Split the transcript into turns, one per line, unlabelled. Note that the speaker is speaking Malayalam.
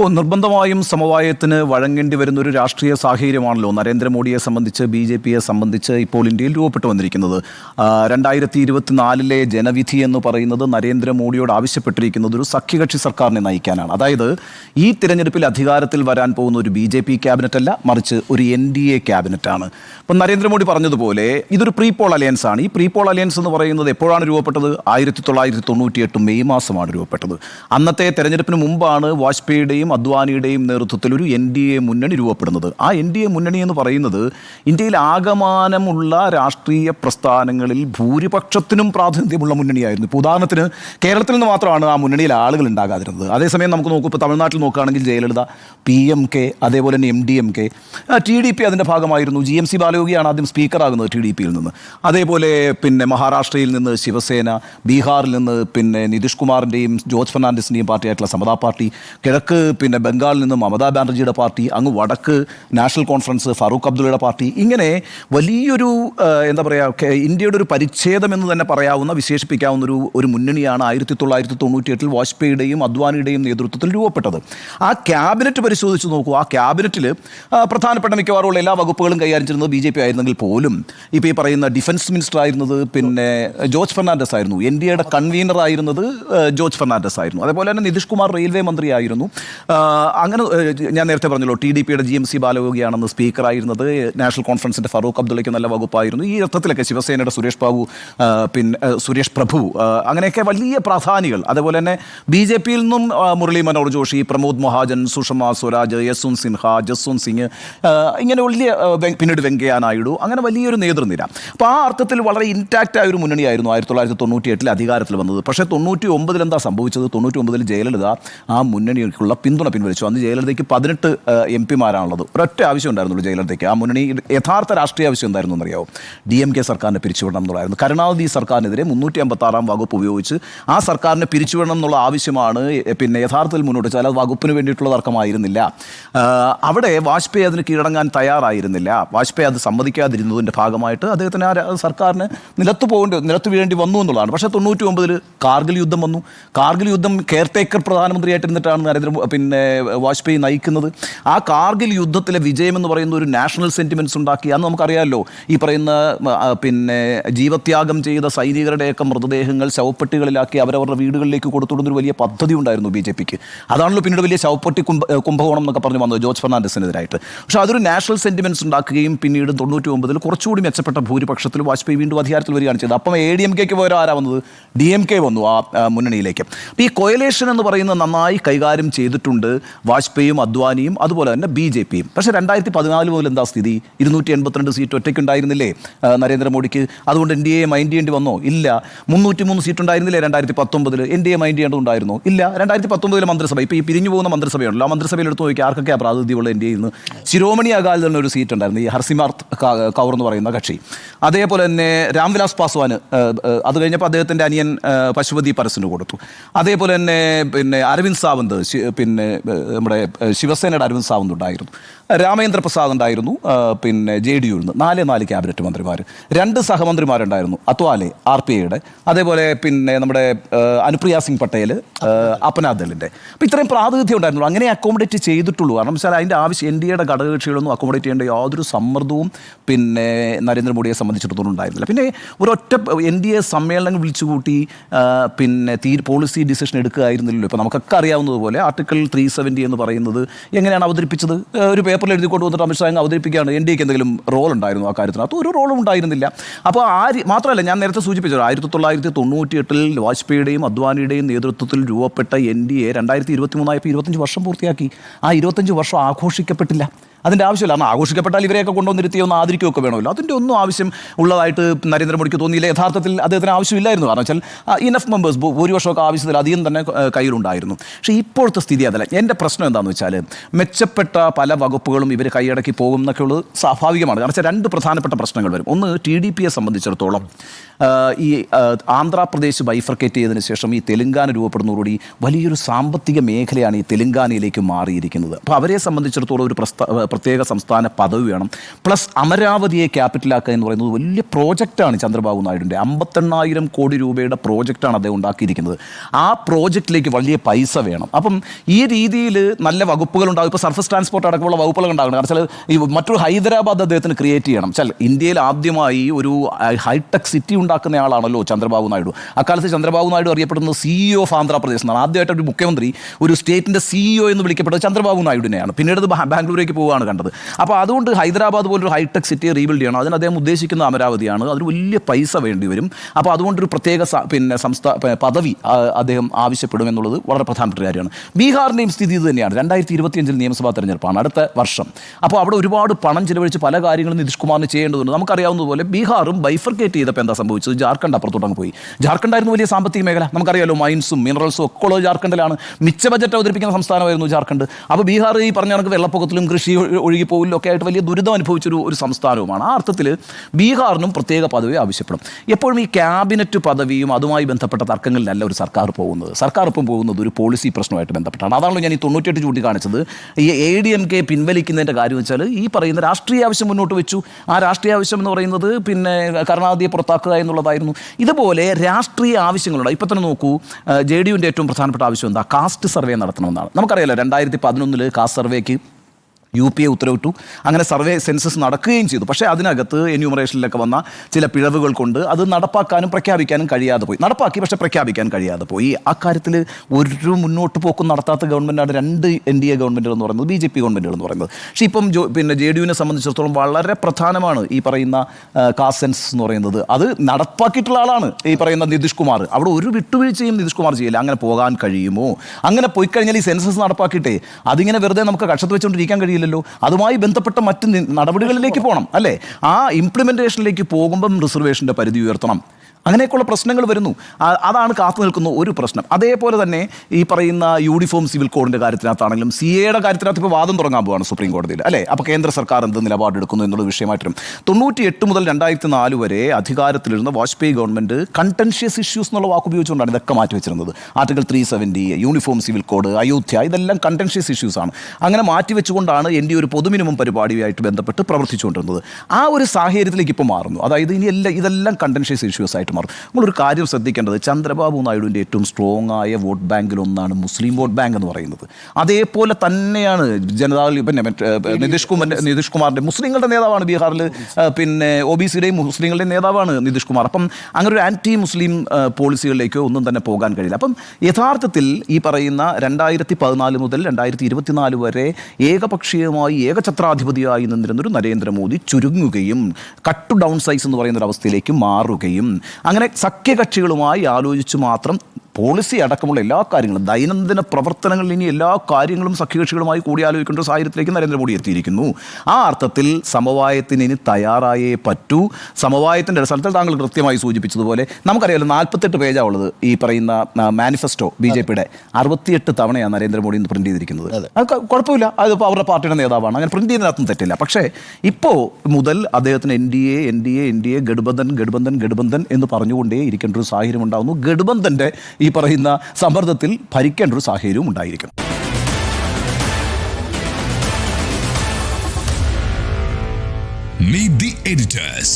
ഓ നിർബന്ധമായും സമവായത്തിന് വഴങ്ങേണ്ടി വരുന്ന ഒരു രാഷ്ട്രീയ സാഹചര്യമാണല്ലോ നരേന്ദ്രമോദിയെ സംബന്ധിച്ച് ബി ജെ പിയെ സംബന്ധിച്ച് ഇപ്പോൾ ഇന്ത്യയിൽ രൂപപ്പെട്ടു വന്നിരിക്കുന്നത്. രണ്ടായിരത്തി ഇരുപത്തിനാലിലെ ജനവിധി എന്ന് പറയുന്നത് നരേന്ദ്രമോദിയോട് ആവശ്യപ്പെട്ടിരിക്കുന്നത് ഒരു സഖ്യകക്ഷി സർക്കാരിനെ നയിക്കാനാണ്. അതായത് ഈ തിരഞ്ഞെടുപ്പിൽ അധികാരത്തിൽ വരാൻ പോകുന്ന ഒരു ബി ജെ പി ക്യാബിനറ്റ് അല്ല മറിച്ച് ഒരു എൻ ഡി എ ക്യാബിനറ്റാണ്. ഇപ്പം നരേന്ദ്രമോദി പറഞ്ഞതുപോലെ ഇതൊരു പ്രീ പോൾ അലയൻസ് ആണ്. ഈ പ്രീ പോൾ അലയൻസ് എന്ന് പറയുന്നത് എപ്പോഴാണ് രൂപപ്പെട്ടത്? ആയിരത്തി തൊള്ളായിരത്തി തൊണ്ണൂറ്റിയെട്ട് മെയ് മാസമാണ് രൂപപ്പെട്ടത്. അന്നത്തെ തെരഞ്ഞെടുപ്പിന് മുമ്പാണ് വാജ്പേയിയുടെയും അദ്വാനിയുടെയും നേതൃത്വത്തിൽ ഒരു എൻ ഡി എ മുന്നണി രൂപപ്പെടുന്നത്. ആ എൻ ഡി എ മുന്നണി എന്ന് പറയുന്നത് ഇന്ത്യയിൽ ആകമാനമുള്ള രാഷ്ട്രീയ പ്രസ്ഥാനങ്ങളിൽ ഭൂരിപക്ഷത്തിനും പ്രാതിനിധ്യമുള്ള മുന്നണിയായിരുന്നു. ഇപ്പോൾ ഉദാഹരണത്തിന് കേരളത്തിൽ നിന്ന് മാത്രമാണ് ആ മുന്നണിയിൽ ആളുകൾ ഉണ്ടാകാതിരുന്നത്. അതേസമയം നമുക്ക് നോക്കും ഇപ്പോൾ തമിഴ്നാട്ടിൽ നോക്കുകയാണെങ്കിൽ ജയലളിത പി എം കെ അതേപോലെ തന്നെ M D M K. T D P അതിന്റെ ഭാഗമായിരുന്നു. ജി എം സി ബാലയോഗിയാണ് ആദ്യം സ്പീക്കറാകുന്നത് ടി ഡി പിയിൽ നിന്ന്. അതേപോലെ പിന്നെ മഹാരാഷ്ട്രയിൽ നിന്ന് ശിവസേന ബീഹാറിൽ നിന്ന് പിന്നെ നിതീഷ് കുമാറിന്റെയും ജോർജ് ഫെർണാണ്ടസിന്റെയും പാർട്ടിയായിട്ടുള്ള സമതാ പാർട്ടി കിഴക്ക് പിന്നെ ബംഗാളിൽ നിന്ന് മമതാ ബാനർജിയുടെ പാർട്ടി അങ്ങ് വടക്ക് നാഷണൽ കോൺഫറൻസ് ഫറൂഖ് അബ്ദുള്ളയുടെ പാർട്ടി ഇങ്ങനെ വലിയൊരു എന്താ പറയുക ഇന്ത്യയുടെ ഒരു പരിച്ഛേദം എന്ന് തന്നെ പറയാവുന്ന വിശേഷിപ്പിക്കാവുന്ന ഒരു ഒരു മുന്നണിയാണ് ആയിരത്തി തൊള്ളായിരത്തി തൊണ്ണൂറ്റി എട്ടിൽ വാജ്പേയിയുടെയും അദ്വാനിയുടെയും നേതൃത്വത്തിൽ രൂപപ്പെട്ടത്. ആ ക്യാബിനറ്റ് പരിശോധിച്ച് നോക്കൂ. ആ ക്യാബിനറ്റിൽ പ്രധാനപ്പെട്ട മിക്കവാറുള്ള എല്ലാ വകുപ്പുകളും കൈകാര്യം ചെയ്യുന്നത് ബി ജെ പി ആയിരുന്നെങ്കിൽ പോലും ഇപ്പോൾ ഈ പറയുന്ന ഡിഫൻസ് മിനിസ്റ്റർ ആയിരുന്നത് പിന്നെ ജോർജ് ഫെർണാണ്ടസ് ആയിരുന്നു. എൻ ഡി എയുടെ കൺവീനർ ആയിരുന്നത് ജോർജ് ഫെർണാണ്ടസ് ആയിരുന്നു. അതേപോലെ തന്നെ നിതീഷ് കുമാർ റെയിൽവേ മന്ത്രിയായിരുന്നു. അങ്ങനെ ഞാൻ നേരത്തെ പറഞ്ഞല്ലോ ടി ഡി പിയുടെ ജി എം സി ബാലയോഗിയാണെന്ന് സ്പീക്കറായിരുന്നത്. നാഷണൽ കോൺഫറൻസിന്റെ ഫറൂഖ് അബ്ദുള്ളയ്ക്ക് നല്ല വകുപ്പായിരുന്നു. ഈ അർത്ഥത്തിലൊക്കെ ശിവസേനയുടെ സുരേഷ് ബാബു പിന്നെ സുരേഷ് പ്രഭു അങ്ങനെയൊക്കെ വലിയ പ്രാധാനികൾ. അതുപോലെ തന്നെ ബി ജെ പിയിൽ നിന്നും മുരളി മനോഹർ ജോഷി പ്രമോദ് മഹാജൻ സുഷമ സ്വരാജ് യശ്വന്ത് സിൻഹ ജസ്വന്ത് സിംഗ് ഇങ്ങനെ വലിയ പിന്നീട് വെങ്കയ്യ നായിഡു അങ്ങനെ വലിയൊരു നേതൃനിര. അപ്പോൾ ആ അർത്ഥത്തിൽ വളരെ ഇൻടാക്റ്റ് ആയ ഒരു മുന്നണിയായിരുന്നു ആയിരത്തി തൊള്ളായിരത്തി തൊണ്ണൂറ്റി എട്ടിൽ അധികാരത്തിൽ വന്നത്. പക്ഷേ തൊണ്ണൂറ്റി ഒമ്പതിൽ എന്താ സംഭവിച്ചത്? തൊണ്ണൂറ്റി ഒമ്പതിൽ ജയലളിത ആ മുന്നണിക്കുള്ള പിന്തുണ പിൻവലിച്ചു. അന്ന് ജയലളിതയ്ക്ക് പതിനെട്ട് എം പിമാരാണുള്ളത്. ഒരൊറ്റ ആവശ്യം ഉണ്ടായിരുന്നുള്ളൂ ജയലളിതയ്ക്ക്. ആ മുന്നണി യഥാർത്ഥ രാഷ്ട്രീയ ആവശ്യം എന്തായിരുന്നു എന്നറിയാമോ ഡി എം കെ സർക്കാരിനെ പിരിച്ചുവിടണം എന്നുള്ളതായിരുന്നു. കരുണാനിധി സർക്കാരിനെതിരെ മുന്നൂറ്റി അമ്പത്തി ആറാം വകുപ്പ് ഉപയോഗിച്ച് ആ സർക്കാരിനെ പിരിച്ചുവിടണം എന്നുള്ള ആവശ്യമാണ് പിന്നെ യഥാർത്ഥത്തിൽ മുന്നോട്ട് വെച്ചാൽ അത് വകുപ്പിന് വേണ്ടിയിട്ടുള്ള തർക്കമായിരുന്നില്ല. അവിടെ വാജ്പേയി അതിന് കീഴടങ്ങാൻ തയ്യാറായിരുന്നില്ല. വാജ്പേയി അത് സമ്മതിക്കാതിരുന്നതിന്റെ ഭാഗമായിട്ട് അദ്ദേഹത്തിന് ആ സർക്കാരിന് നിലത്ത് പോകേണ്ടി നിലത്ത് വീഴേണ്ടി വന്നു എന്നുള്ളതാണ്. പക്ഷേ തൊണ്ണൂറ്റി ഒമ്പതിൽ കാർഗിൽ യുദ്ധം വന്നു. കാർഗിൽ യുദ്ധം കെയർ ടേക്കർ പ്രധാനമന്ത്രിയായിട്ടിരുന്നിട്ടാണ് നരേന്ദ്ര പിന്നെ വാജ്പേയി നയിക്കുന്നത്. ആ കാർഗിൽ യുദ്ധത്തിലെ വിജയം എന്ന് പറയുന്ന ഒരു നാഷണൽ സെന്റിമെന്റ്സ് ഉണ്ടാക്കി. അന്ന് നമുക്കറിയാമല്ലോ ഈ പറയുന്ന പിന്നെ ജീവത്യാഗം ചെയ്ത സൈനികരുടെയൊക്കെ മൃതദേഹങ്ങൾ ശവപ്പെട്ടികളിലാക്കി അവരവരുടെ വീടുകളിലേക്ക് കൊടുത്തുവിടുന്നൊരു വലിയ പദ്ധതി ഉണ്ടായിരുന്നു ബി ജെ പിക്ക്. അതാണല്ലോ പിന്നീട് വലിയ ശവപ്പെട്ടി കുംഭ കുംഭകോണം എന്നൊക്കെ പറഞ്ഞ് വന്നത് ജോർജ് ഫെർണാണ്ടസിനെതിരായിട്ട്. പക്ഷേ അതൊരു നാഷണൽ സെന്റിമെന്റ്സ് ഉണ്ടാക്കുകയും പിന്നീട് തൊണ്ണൂറ്റി ഒമ്പതിൽ കുറച്ചുകൂടി മെച്ചപ്പെട്ട ഭൂരിപക്ഷത്തിൽ വാജ്പേയി വീണ്ടും അധികാരത്തിൽ വരികയാണ് ചെയ്തത്. അപ്പം എ ഡി എം കെക്ക് പോയ ആരാ വന്നത്? ഡി എം കെ വന്നു ആ, മുന്നണിയിലേക്ക്. അപ്പോൾ ഈ കൊയലേഷൻ എന്ന് പറയുന്നത് നന്നായി കൈകാര്യം ചെയ്തിട്ടുണ്ട് വാജ്പേയിയും അദ്വാനിയും അതുപോലെ തന്നെ ബി ജെ പിയും. പക്ഷേ രണ്ടായിരത്തി പതിനാല് മുതൽ എന്താ സ്ഥിതി? ഇരുന്നൂറ്റി എൺപത്തിരണ്ട് സീറ്റ് ഒറ്റയ്ക്കുണ്ടായിരുന്നില്ലേ നരേന്ദ്രമോദിക്ക്? അതുകൊണ്ട് എൻ ഡി എ മൈൻഡ് ചെയ്യേണ്ടി വന്നോ? ഇല്ല. മുന്നൂറ്റി മൂന്ന് സീറ്റ് ഉണ്ടായിരുന്നില്ലേ രണ്ടായിരത്തി പത്തൊമ്പതിൽ എൻ ഡി എ മൈൻഡ് ചെയ്യേണ്ടതുണ്ടായിരുന്നോ ഇല്ല. രണ്ടായിരത്തി പത്തൊമ്പതിലെ മന്ത്രിസഭ. ഇപ്പോൾ ഈ പിരിഞ്ഞു പോകുന്ന മന്ത്രിസഭയുണ്ടല്ലോ. ആ മന്ത്രിസഭയിൽ എടുത്ത് നോക്കി ആർക്കൊക്കെയാണ് പ്രാതിനിധ്യമുള്ള എൻ ഡി എയിൽ നിന്ന്? ശിരോമണി അകാലിൽ ഒരു സീറ്റ് ഉണ്ടായിരുന്നു ഈ ഹർസിമാർത്ത് കൗർ എന്ന് പറയുന്ന കക്ഷി. അതേപോലെ തന്നെ രാംവിലാസ് പാസ്വാന് അത് കഴിഞ്ഞപ്പോൾ അദ്ദേഹത്തിന്റെ അനിയൻ പശുപതി പരസിന് കൊടുത്തു. അതേപോലെ തന്നെ പിന്നെ അരവിന്ദ് സാവന്ത് ശി- പിന്നെ നമ്മുടെ ശിവസേനയുടെ അരവിന്ദ് സാവന്ത് ഉണ്ടായിരുന്നു. രാമേന്ദ്ര പ്രസാദ് ഉണ്ടായിരുന്നു. പിന്നെ ജെ ഡി യുന്ന് നാല് നാല് ക്യാബിനറ്റ് മന്ത്രിമാർ രണ്ട് സഹമന്ത്രിമാരുണ്ടായിരുന്നു അത്വാലെ ആർ പി ഐയുടെ. അതേപോലെ പിന്നെ നമ്മുടെ അനുപ്രിയ സിംഗ് പട്ടേൽ അപ്പനാദലിന്റെ അപ്പോൾ ഇത്രയും പ്രാതിനിധ്യം ഉണ്ടായിരുന്നു അങ്ങനെ അക്കോമഡേറ്റ് ചെയ്തിട്ടുള്ളൂ. കാരണം വെച്ചാൽ അതിന്റെ ആവശ്യം എൻ ഡി എയുടെ ഘടകകക്ഷികളൊന്നും അക്കോമഡേറ്റ് ചെയ്യേണ്ട യാതൊരു സമ്മർദ്ദവും പിന്നെ നരേന്ദ്രമോദിയെ സംബന്ധിച്ചിടത്തോളം ഉണ്ടായിരുന്നില്ല. പിന്നെ ഒരൊറ്റ എൻ ഡി എ സമ്മേളനങ്ങൾ വിളിച്ചുകൂട്ടി പിന്നെ തീ പോളിസി ഡിസിഷൻ എടുക്കുകയായിരുന്നില്ലല്ലോ. ഇപ്പോൾ നമുക്കൊക്കെ അറിയാവുന്നതുപോലെ ആർട്ടിക്കിൾ ത്രീ സെവന്റി എന്ന് പറയുന്നത് എങ്ങനെയാണ് അവതരിപ്പിച്ചത്? ഒരു പേപ്പറിൽ എഴുതി കൊണ്ടുവന്നിട്ട് അമിത്ഷാ അങ്ങ് അവതരിപ്പിക്കുകയാണ്. എൻ ഡി എക്ക് എന്തെങ്കിലും റോൾ ഉണ്ടായിരുന്നു ആ കാര്യത്തിന്. അത് ഒരു റോളും ഉണ്ടായിരുന്നില്ല. അപ്പോൾ ആ മാത്രമല്ല ഞാൻ നേരത്തെ സൂചിപ്പിച്ചത് ആയിരത്തി തൊള്ളായിരത്തി തൊണ്ണൂറ്റി എട്ടിൽ വാജ്പേയിയുടെയും അദ്വാനിയുടെയും നേതൃത്വത്തിൽ രൂപപ്പെട്ട എൻ ഡി എ രണ്ടായിരത്തി ഇരുപത്തി മൂന്നായപ്പോൾ ഇരുപത്തഞ്ച് വർഷം പൂർത്തിയാക്കി. ആ ഇരുപത്തഞ്ച് വർഷം ആഘോഷിക്കപ്പെട്ടില്ല. അതിന്റെ ആവശ്യമില്ല. കാരണം ആഘോഷിക്കപ്പെട്ടാൽ ഇവരെയൊക്കെ കൊണ്ടുവന്നിരുത്തി ഒന്ന് ആദരിക്കുകയൊക്കെ വേണമല്ലോ. അതിന്റെ ഒന്നും ആവശ്യം ഉള്ളതായിട്ട് നരേന്ദ്രമോദിക്ക് തോന്നിയില്ല. യഥാർത്ഥത്തിൽ അദ്ദേഹത്തിന് ആവശ്യമില്ലായിരുന്നു. കാരണം വെച്ചാൽ ഇനഫ് മെമ്പേഴ്സ് ഭൂരിപക്ഷമൊക്കെ ആവശ്യത്തിൽ അധികം തന്നെ കയ്യിലുണ്ടായിരുന്നു. പക്ഷേ ഇപ്പോഴത്തെ സ്ഥിതി അതല്ല. എന്റെ പ്രശ്നം എന്താണെന്ന് വെച്ചാൽ മെച്ചപ്പെട്ട പല വകുപ്പുകളും ഇവർ കൈയടക്കി പോകും എന്നൊക്കെ ഉള്ളത് സ്വാഭാവികമാണ്. കാരണം വെച്ചാൽ രണ്ട് പ്രധാനപ്പെട്ട പ്രശ്നങ്ങൾ വരും. ഒന്ന് ടി ഡി പിയെ സംബന്ധിച്ചിടത്തോളം ഈ ആന്ധ്രാപ്രദേശ് ബൈഫർക്കേറ്റ് ചെയ്തതിന് ശേഷം ഈ തെലുങ്കാന രൂപപ്പെടുന്നതോടുകൂടി വലിയൊരു സാമ്പത്തിക മേഖലയാണ് ഈ തെലുങ്കാനയിലേക്ക് മാറിയിരിക്കുന്നത്. അപ്പോൾ അവരെ സംബന്ധിച്ചിടത്തോളം ഒരു പ്രസ്ത പ്രത്യേക സംസ്ഥാന പദവി വേണം. പ്ലസ് അമരാവതിയെ ക്യാപിറ്റലാക്കുക എന്ന് പറയുന്നത് വലിയ പ്രോജക്റ്റാണ് ചന്ദ്രബാബു നായിഡുവിന്റെ. അമ്പത്തെണ്ണായിരം കോടി രൂപയുടെ പ്രോജക്റ്റാണ് അദ്ദേഹം ഉണ്ടാക്കിയിരിക്കുന്നത്. ആ പ്രോജക്റ്റിലേക്ക് വലിയ പൈസ വേണം. അപ്പം ഈ രീതിയിൽ നല്ല വകുപ്പുകൾ ഉണ്ടാകും ഇപ്പോൾ സർഫസ് ട്രാൻസ്പോർട്ട് അടക്കമുള്ള വകുപ്പുകൾ ഉണ്ടാകണം. കാരണം ഈ മറ്റൊരു ഹൈദരാബാദ് അദ്ദേഹത്തിന് ക്രിയേറ്റ് ചെയ്യണം. വെച്ചാൽ ഇന്ത്യയിൽ ആദ്യമായി ഒരു ഹൈടെക് സിറ്റി ഉണ്ടാക്കുന്ന ആളാണല്ലോ ചന്ദ്രബാബു നായിഡു. അക്കാലത്ത് ചന്ദ്രബാബു നായിഡു അറിയപ്പെടുന്നത് സിഇഒ ഓഫ് ആന്ധ്രാപ്രദേശ് എന്നാണ്. ആദ്യമായിട്ട് ഒരു മുഖ്യമന്ത്രി ഒരു സ്റ്റേറ്റിന്റെ സിഇഒ എന്ന് വിളിക്കപ്പെട്ടത് ചന്ദ്രബാബു നായിഡുവിനെയാണ്. പിന്നീട് ബാംഗ്ലൂരേക്ക് പോവുകയാണ്. കണ്ടത്. അപ്പോൾ അതുകൊണ്ട് ഹൈദരാബാദ് പോലൊരു ഹൈടെക് സിറ്റിയെ റീബിൽഡ് ചെയ്യണം. അതിന് അദ്ദേഹം ഉദ്ദേശിക്കുന്ന അമരാവതിയാണ്. അതിന് വലിയ പൈസ വേണ്ടി വരും. അപ്പോൾ അതുകൊണ്ടൊരു പ്രത്യേക പിന്നെ സംസ്ഥാന പദവി അദ്ദേഹം ആവശ്യപ്പെടും എന്നുള്ളത് വളരെ പ്രധാനപ്പെട്ട കാര്യമാണ്. ബീഹാറിന്റെയും സ്ഥിതി ഇത് തന്നെയാണ്. രണ്ടായിരത്തി ഇരുപത്തിയഞ്ചിൽ നിയമസഭാ തെരഞ്ഞെടുപ്പാണ് അടുത്ത വർഷം. അപ്പോൾ അവിടെ ഒരുപാട് പണം ചിലവഴിച്ച് പല കാര്യങ്ങളും നിതീഷ് കുമാറിന് ചെയ്യേണ്ടതുണ്ട്. നമുക്കറിയാവുന്നതുപോലെ ബീഹാറും ബൈഫർക്കേറ്റ് ചെയ്തപ്പോൾ എന്താ സംഭവിച്ചത്? ജാർഖണ്ഡ് അപ്പുറത്തോട്ടങ്ങ് പോയി. ജാർഖണ്ഡായിരുന്നു വലിയ സാമ്പത്തിക മേഖല. നമുക്കറിയാലോ മൈൻസും മിനറൽസും ഒക്കെ ഉള്ളത് ജാർഖണ്ഡിലാണ്. മിച്ച ബജറ്റ് അവതരിപ്പിക്കുന്ന സംസ്ഥാനമായിരുന്നു ജാർഖണ്ഡ്. അപ്പോൾ ബീഹാർ ഈ പറഞ്ഞ കണക്ക് വെള്ളപ്പൊക്കത്തിലും കൃഷി ഒഴു- ഒഴുകിപ്പോകലിലും ഒക്കെ ആയിട്ട് വലിയ ദുരിതം അനുഭവിച്ചൊരു ഒരു സംസ്ഥാനവുമാണ്. ആ അർത്ഥത്തിൽ ബീഹാറിനും പ്രത്യേക പദവി ആവശ്യപ്പെടും. എപ്പോഴും ഈ ക്യാബിനറ്റ് പദവിയും അതുമായി ബന്ധപ്പെട്ട തർക്കങ്ങളിലല്ല ഒരു സർക്കാർ പോകുന്നത്. സർക്കാർ ഇപ്പം പോകുന്നത് ഒരു പോളിസി പ്രശ്നമായിട്ട് ബന്ധപ്പെട്ടാണ്. അതാണല്ലോ ഞാൻ ഈ തൊണ്ണൂറ്റിയെട്ട് ചൂണ്ടിക്കാണിച്ചത്. ഈ എ ഡി എം കെ പിൻവലിക്കുന്നതിന്റെ കാര്യം വെച്ചാൽ ഈ പറയുന്ന രാഷ്ട്രീയ ആവശ്യം മുന്നോട്ട് വെച്ചു. ആ രാഷ്ട്രീയ ആവശ്യം എന്ന് പറയുന്നത് പിന്നെ കരുണാനിധിയെ പുറത്താക്കുക എന്നുള്ളതായിരുന്നു. ഇതുപോലെ രാഷ്ട്രീയ ആവശ്യങ്ങളുണ്ട്. ഇപ്പം തന്നെ നോക്കൂ ജെ ഡി യുവിന്റെ ഏറ്റവും പ്രധാനപ്പെട്ട ആവശ്യം എന്താ? കാസ്റ്റ് സർവേ നടത്തണമെന്നാണ്. നമുക്കറിയാലോ രണ്ടായിരത്തി പതിനൊന്നിൽ കാസ്റ്റ് സർവേക്ക് യു പി എ ഉത്തരവിട്ടു. അങ്ങനെ സർവേ സെൻസസ് നടക്കുകയും ചെയ്തു. പക്ഷേ അതിനകത്ത് എന്യൂമറേഷനിലൊക്കെ വന്ന ചില പിഴവുകൾ കൊണ്ട് അത് നടപ്പാക്കാനും പ്രഖ്യാപിക്കാനും കഴിയാതെ പോയി. നടപ്പാക്കി പക്ഷേ പ്രഖ്യാപിക്കാൻ കഴിയാതെ പോയി. ആ കാര്യത്തിൽ ഒരു മുന്നോട്ട് പോക്കും നടത്താത്ത ഗവൺമെന്റാണ് രണ്ട് എൻ ഡി എ ഗവൺമെന്റുകൾ എന്ന് പറയുന്നത് ബി ജെ പി ഗവൺമെന്റുകൾ എന്ന് പറയുന്നത്. പക്ഷേ ഇപ്പം ജോ പിന്നെ ജെ ഡി യുവിനെ സംബന്ധിച്ചിടത്തോളം വളരെ പ്രധാനമാണ് ഈ പറയുന്ന കാസ് സെൻസസ് എന്ന് പറയുന്നത്. അത് നടപ്പാക്കിയിട്ടുള്ള ആളാണ് ഈ പറയുന്ന നിതീഷ് കുമാർ. അവിടെ ഒരു വിട്ടുവീഴ്ചയും നിതീഷ് കുമാർ ചെയ്യില്ല. അങ്ങനെ പോകാൻ കഴിയുമോ? അങ്ങനെ പോയി കഴിഞ്ഞാൽ ഈ സെൻസസ് നടപ്പാക്കിയിട്ടേ. അതിങ്ങനെ വെറുതെ നമുക്ക് കക്ഷത്ത് വെച്ചുകൊണ്ടിരിക്കാൻ കഴിയില്ലല്ലോ അതുമായി ബന്ധപ്പെട്ട മറ്റ് നടപടികളിലേക്ക് പോകണം അല്ലേ? ആ ഇംപ്ലിമെന്റേഷനിലേക്ക് പോകുമ്പം റിസർവേഷന്റെ പരിധി ഉയർത്തണം. അങ്ങനെയൊക്കെയുള്ള പ്രശ്നങ്ങൾ വരുന്നു. അതാണ് കാത്തു നിൽക്കുന്ന ഒരു പ്രശ്നം. അതേപോലെ തന്നെ ഈ പറയുന്ന യൂണിഫോം സിവിൽ കോഡിന്റെ കാര്യത്തിനകത്താണെങ്കിലും സി എയുടെ കാര്യത്തിനകത്ത് ഇപ്പോൾ വാദം തുടങ്ങാൻ പോവാണ് സുപ്രീം കോടതിയിൽ. അല്ലേ? അപ്പോൾ കേന്ദ്ര സർക്കാർ എന്ത് നിലപാടെടുക്കുന്നു എന്നുള്ള വിഷയമായിട്ടും തൊണ്ണൂറ്റി എട്ട് മുതൽ രണ്ടായിരത്തി നാല് വരെ അധികാരത്തിലിരുന്ന വാജ്പേയി ഗവൺമെന്റ് കണ്ടൻഷ്യസ് ഇഷ്യൂസ് എന്നുള്ള വാക്ക് ഉപയോഗിച്ചുകൊണ്ടാണ് ഇതൊക്കെ മാറ്റി വെച്ചിരുന്നത്. Article three seventy uniform civil code Ayodhya ഇതെല്ലാം കണ്ടൻഷ്യസ് ഇഷ്യൂസ് ആണ്. അങ്ങനെ മാറ്റി വെച്ചുകൊണ്ടാണ് എന്റെ ഒരു പൊതുമിനിമം പരിപാടിയായിട്ട് ബന്ധപ്പെട്ട് പ്രവർത്തിച്ചുകൊണ്ടിരുന്നത്. ആ ഒരു സാഹചര്യത്തിലേക്ക് ഇപ്പോൾ മാറുന്നു. അതായത് ഇനി എല്ലാം ഇതെല്ലാം കണ്ടൻഷ്യസ് ഇഷ്യൂസ് ആയിട്ട് മാറും. നമ്മളൊരു കാര്യം ശ്രദ്ധിക്കേണ്ടത് ചന്ദ്രബാബു നായിഡുവിന്റെ ഏറ്റവും സ്ട്രോങ് ആയ വോട്ട് ബാങ്കിലൊന്നാണ് മുസ്ലിം വോട്ട് ബാങ്ക് എന്ന് പറയുന്നത്. അതേപോലെ തന്നെയാണ് ജനതാദൾ പിന്നെ മറ്റേ നിതീഷ് കുമാർ നിതീഷ് കുമാറിന്റെ മുസ്ലിങ്ങളുടെ നേതാവാണ് ബീഹാറിൽ പിന്നെ ഒ ബി സിയുടെയും മുസ്ലിങ്ങളുടെയും നേതാവാണ് നിതീഷ് കുമാർ. അപ്പം അങ്ങനെ ഒരു ആന്റി മുസ്ലിം പോളിസികളിലേക്കോ ഒന്നും തന്നെ പോകാൻ കഴിയില്ല. അപ്പം യഥാർത്ഥത്തിൽ ഈ പറയുന്ന രണ്ടായിരത്തി പതിനാല് മുതൽ രണ്ടായിരത്തി ഇരുപത്തിനാല് വരെ ഏകപക്ഷീയമായി ഏകഛത്രാധിപതിയായി നിന്നിരുന്നൊരു നരേന്ദ്രമോദി ചുരുങ്ങുകയും കട്ട് ഡൗൺ സൈസ് എന്ന് പറയുന്ന ഒരു അവസ്ഥയിലേക്ക് മാറുകയും അങ്ങനെ സഖ്യകക്ഷികളുമായി ആലോചിച്ച് മാത്രം പോളിസി അടക്കമുള്ള എല്ലാ കാര്യങ്ങളും ദൈനംദിന പ്രവർത്തനങ്ങളിൽ ഇനി എല്ലാ കാര്യങ്ങളും സഖ്യകക്ഷികളുമായി കൂടിയാലോചിക്കേണ്ട ഒരു സാഹചര്യത്തിലേക്ക് നരേന്ദ്രമോദി എത്തിയിരിക്കുന്നു. ആ അർത്ഥത്തിൽ സമവായത്തിന് ഇനി തയ്യാറായേ പറ്റൂ. സമവായത്തിന്റെ അടിസ്ഥാനത്തിൽ താങ്കൾ കൃത്യമായി സൂചിപ്പിച്ചതുപോലെ നമുക്കറിയാമല്ലോ നാൽപ്പത്തെട്ട് പേജാണ് ഉള്ളത് ഈ പറയുന്ന മാനിഫെസ്റ്റോ ബി ജെ പിയുടെ. അറുപത്തിയെട്ട് തവണയാണ് നരേന്ദ്രമോദി ഇന്ന് പ്രിന്റ് ചെയ്തിരിക്കുന്നത്. അത്. കുഴപ്പമില്ല. അതിപ്പോൾ അവരുടെ പാർട്ടിയുടെ നേതാവാണ്. അങ്ങനെ പ്രിന്റ് ചെയ്യുന്നതിനകത്തും തെറ്റില്ല. പക്ഷേ ഇപ്പോൾ മുതൽ അദ്ദേഹത്തിന് N D A N D A N D A gathbandhan gathbandhan gathbandhan എന്ന് പറഞ്ഞുകൊണ്ടേ ഇരിക്കേണ്ട ഒരു സാഹചര്യം ഉണ്ടാകുന്നു ഗഡ്ബന്ധന്റെ ഈ പറയുന്ന സമ്മർദ്ദത്തിൽ ഭരിക്കേണ്ട ഒരു സാഹചര്യവും ഉണ്ടായിരിക്കും
Meet the editors.